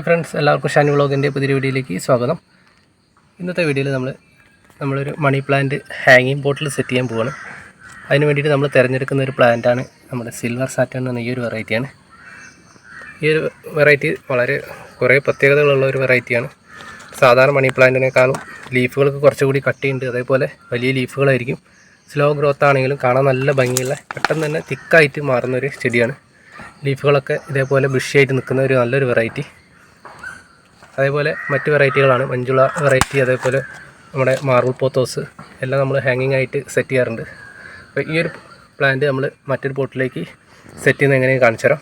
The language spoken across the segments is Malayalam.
ഹായ് ഫ്രണ്ട്സ് എല്ലാവർക്കും ഷാനി വ്ളോഗിന്റെ പുതിയ വീഡിയോയിലേക്ക് സ്വാഗതം. ഇന്നത്തെ വീഡിയോയിൽ നമ്മൾ നമ്മളൊരു മണി പ്ലാന്റ് ഹാങ്ങിങ് ബോട്ടിൽ സെറ്റ് ചെയ്യാൻ പോവാണ്. അതിന് വേണ്ടിയിട്ട് നമ്മൾ തിരഞ്ഞെടുക്കുന്ന ഒരു പ്ലാന്റാണ് നമ്മുടെ സിൽവർ സാറ്റേൺ എന്ന ഈ ഒരു വെറൈറ്റിയാണ് ഈ ഒരു വെറൈറ്റി വളരെ കുറേ പ്രത്യേകതകളുള്ള ഒരു വെറൈറ്റിയാണ് സാധാരണ മണി പ്ലാന്റിനേക്കാളും ലീഫുകൾക്ക് കുറച്ചുകൂടി കട്ടിയുണ്ട്. അതേപോലെ വലിയ ലീഫുകളായിരിക്കും സ്ലോ ഗ്രോത്ത് ആണെങ്കിലും കാണാൻ നല്ല ഭംഗിയുള്ള പെട്ടെന്ന് തന്നെ തിക്കായിട്ട് മാറുന്ന ഒരു ചെടിയാണ്. ലീഫുകളൊക്കെ ഇതേപോലെ ബുഷിയായിട്ട് നിൽക്കുന്ന ഒരു നല്ലൊരു വെറൈറ്റി അതേപോലെ മറ്റ് വെറൈറ്റികളാണ്. മഞ്ജുള വെറൈറ്റി അതേപോലെ നമ്മുടെ മാർബിൾ പോത്തോസ് എല്ലാം നമ്മൾ ഹാങ്ങിങ് ആയിട്ട് സെറ്റ് ചെയ്യാറുണ്ട്. അപ്പോൾ ഈ ഒരു പ്ലാന്റ് നമ്മൾ മറ്റൊരു പോട്ടിലേക്ക് സെറ്റ് ചെയ്യുന്നത് എങ്ങനെയാണ് കാണിച്ചു തരാം.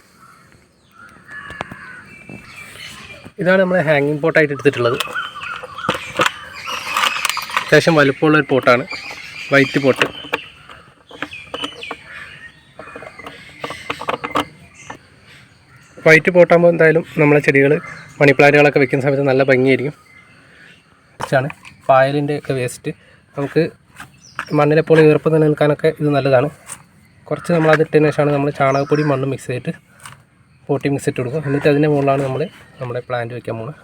ഇതാണ് നമ്മൾ ഹാങ്ങിങ് പോട്ടായിട്ട് എടുത്തിട്ടുള്ളത്. അത്യാവശ്യം വലുപ്പമുള്ള ഒരു പോട്ടാണ് വൈറ്റ് പോട്ട് വൈറ്റ് പോട്ടാകുമ്പോൾ എന്തായാലും നമ്മളെ ചെടികൾ മണി പ്ലാന്റുകളൊക്കെ വെക്കുന്ന സമയത്ത് നല്ല ഭംഗിയായിരിക്കും. ആണ് പായലിന്റെ ഒക്കെ വേസ്റ്റ്. നമുക്ക് മണ്ണിലെപ്പോൾ ഈർപ്പം നിലനിൽക്കാനൊക്കെ ഇത് നല്ലതാണ്. കുറച്ച് നമ്മൾ അതിട്ടതിന് ശേഷമാണ് നമ്മൾ ചാണകപ്പൊടി മണ്ണും മിക്സ് ചെയ്തിട്ട് പോട്ടി മിക്സ് ഇട്ട് കൊടുക്കും എന്നിട്ട് അതിന്റെ മുകളിലാണ് നമ്മൾ നമ്മുടെ പ്ലാന്റ് വയ്ക്കാൻ പോകുന്നത്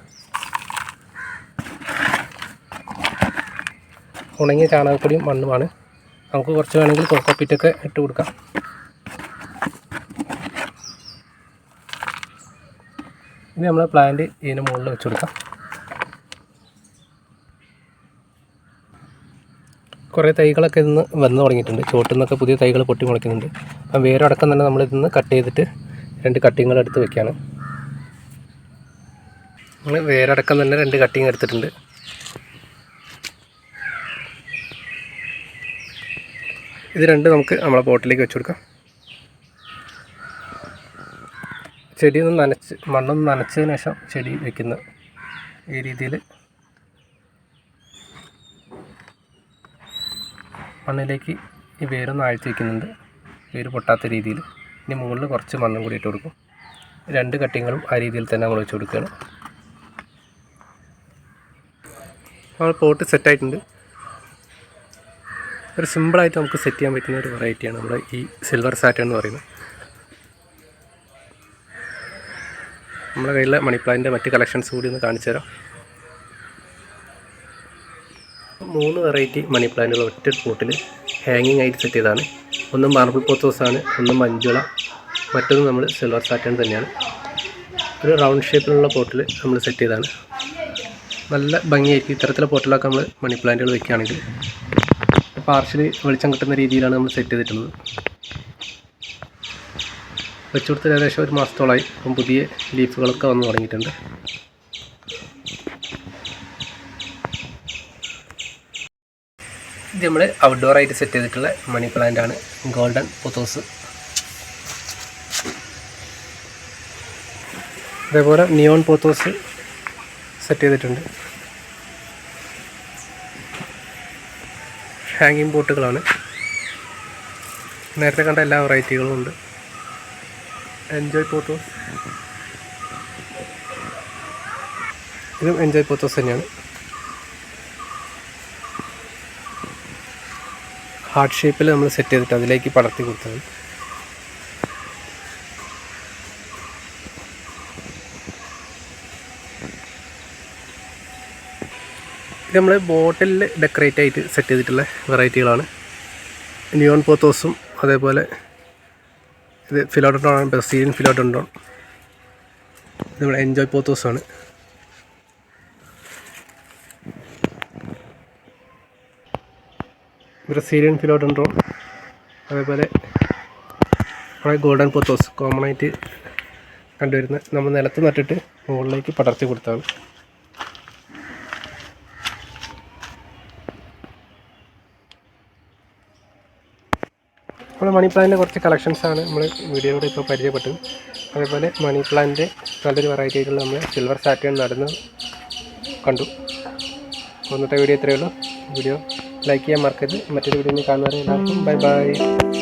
ഉണങ്ങിയ ചാണകപ്പൊടിയും മണ്ണുമാണ്. നമുക്ക് കുറച്ച് വേണമെങ്കിൽ കൊക്കോപ്പിറ്റൊക്കെ ഇട്ട് കൊടുക്കാം. ഇനി നമ്മൾ പ്ലാന്റ് ഇതിന് മുകളിൽ വെച്ച് കൊടുക്കാം. കുറേ തൈകളൊക്കെ ഇന്ന് വന്നു തുടങ്ങിയിട്ടുണ്ട്. ചോട്ടിൽ നിന്നൊക്കെ പുതിയ തൈകൾ പൊട്ടി മുളയ്ക്കുന്നുണ്ട്. അപ്പം വേരടക്കം തന്നെ നമ്മൾ ഇതിന്ന് കട്ട് ചെയ്തിട്ട് രണ്ട് കട്ടിങ്ങൾ എടുത്ത് വെക്കുകയാണ് നമ്മൾ വേരടക്കം തന്നെ രണ്ട് കട്ടിങ് എടുത്തിട്ടുണ്ട്. ഇത് രണ്ട് നമുക്ക് നമ്മളെ പോട്ടിലേക്ക് വെച്ച് കൊടുക്കാം. ചെടി ഒന്ന് നനച്ച് മണ്ണൊന്ന് നനച്ചതിന് ശേഷം ചെടി വെക്കുന്ന ഈ രീതിയിൽ മണ്ണിലേക്ക് ഈ വേരൊന്ന് ആഴ്ത്തി വയ്ക്കുന്നുണ്ട് വേര് പൊട്ടാത്ത രീതിയിൽ ഇനി മുകളിൽ കുറച്ച് മണ്ണും കൂടി ഇട്ട് കൊടുക്കും. രണ്ട് കട്ടിങ്ങളും ആ രീതിയിൽ തന്നെ നമ്മൾ വെച്ച് കൊടുക്കുകയാണ്. നമ്മൾ പോട്ട് സെറ്റായിട്ടുണ്ട് ഒരു സിമ്പിളായിട്ട് നമുക്ക് സെറ്റ് ചെയ്യാൻ പറ്റുന്ന ഒരു വെറൈറ്റിയാണ് നമ്മുടെ ഈ സിൽവർ സാറ്റ് എന്ന് പറയുന്നത്. നമ്മുടെ കയ്യിലെ മണി പ്ലാന്റിന്റെ മറ്റ് കളക്ഷൻസ് കൂടി ഒന്ന് കാണിച്ചു തരാം. മൂന്ന് വെറൈറ്റി മണി പ്ലാന്റുകൾ ഒറ്റ പോട്ടിൽ ഹാങ്ങിങ് ആയിട്ട് സെറ്റ് ചെയ്തതാണ്. ഒന്ന് മാർബിൾ പോത്തോസാണ് ഒന്ന് മഞ്ജുള മറ്റൊന്ന് നമ്മൾ സിൽവർ സാറ്റേൺ തന്നെയാണ്. ഒരു റൗണ്ട് ഷേപ്പിലുള്ള പോട്ടിൽ നമ്മൾ സെറ്റ് ചെയ്തതാണ്. നല്ല ഭംഗിയായിരിക്കും ഇത്തരത്തിലുള്ള പോട്ടിലൊക്കെ നമ്മൾ മണി പ്ലാന്റുകൾ വെക്കുകയാണെങ്കിൽ പാർഷ്യലി വെളിച്ചം കിട്ടുന്ന രീതിയിലാണ് നമ്മൾ സെറ്റ് ചെയ്തിട്ടുള്ളത്. വെച്ച് കൊടുത്ത് ഏകദേശം ഒരു മാസത്തോളമായി അപ്പം പുതിയ ലീഫുകളൊക്കെ വന്ന് തുടങ്ങിയിട്ടുണ്ട്. ഇത് നമ്മൾ ഔട്ട്ഡോർ ആയിട്ട് സെറ്റ് ചെയ്തിട്ടുള്ള മണി പ്ലാന്റ് ആണ്. ഗോൾഡൻ പൊത്തോസ് അതേപോലെ നിയോൺ പോത്തോസ് സെറ്റ് ചെയ്തിട്ടുണ്ട്. ഹാങ്ങിങ് ബോട്ടുകളാണ് നേരത്തെ കണ്ട എല്ലാ വെറൈറ്റികളും ഉണ്ട്. എൻജോയ് പോത്തോസ് ഇതും എൻജോയ് പോത്തോസ് തന്നെയാണ് ഹാർട്ട് ഷേപ്പിൽ നമ്മൾ സെറ്റ് ചെയ്തിട്ട് അതിലേക്ക് പടർത്തി കൊടുത്തത്. ഇത് നമ്മൾ ബോട്ടിലിൽ ഡെക്കറേറ്റ് ആയിട്ട് സെറ്റ് ചെയ്തിട്ടുള്ള വെറൈറ്റികളാണ് നിയോൺ പോത്തോസും അതേപോലെ ഇത് ആണ് ബ്രസീലിയൻ ഫിലോഡോൺ ഇത് നമ്മുടെ എൻജോയ് പോത്തോസാണ് ബ്രസീലിയൻ ഫിലോഡോൺ അതേപോലെ നമ്മുടെ ഗോൾഡൻ പോത്തോസ് കോമൺ ആയിട്ട് കണ്ടുവരുന്ന നമ്മൾ നിലത്ത് നട്ടിട്ട് മുകളിലേക്ക് പടർത്തി കൊടുത്താണ് നമ്മൾ മണി പ്ലാന്റിന്റെ കുറച്ച് കളക്ഷൻസാണ് നമ്മൾ വീഡിയോയിലൂടെ ഇപ്പോൾ പരിചയപ്പെട്ടത്. അതേപോലെ മണി പ്ലാന്റിന്റെ നല്ലൊരു വെറൈറ്റി ആയിട്ടുള്ള നമ്മൾ സിൽവർ സാറ്റേൺ നടന്ന് കണ്ടു. ഇന്നത്തെ വീഡിയോ ഇത്രയേ ഉള്ളൂ. വീഡിയോ ലൈക്ക് ചെയ്യാൻ മറക്കരുത്. മറ്റൊരു വീഡിയോ കാണുന്നവരെ എല്ലാവർക്കും ബൈ ബൈ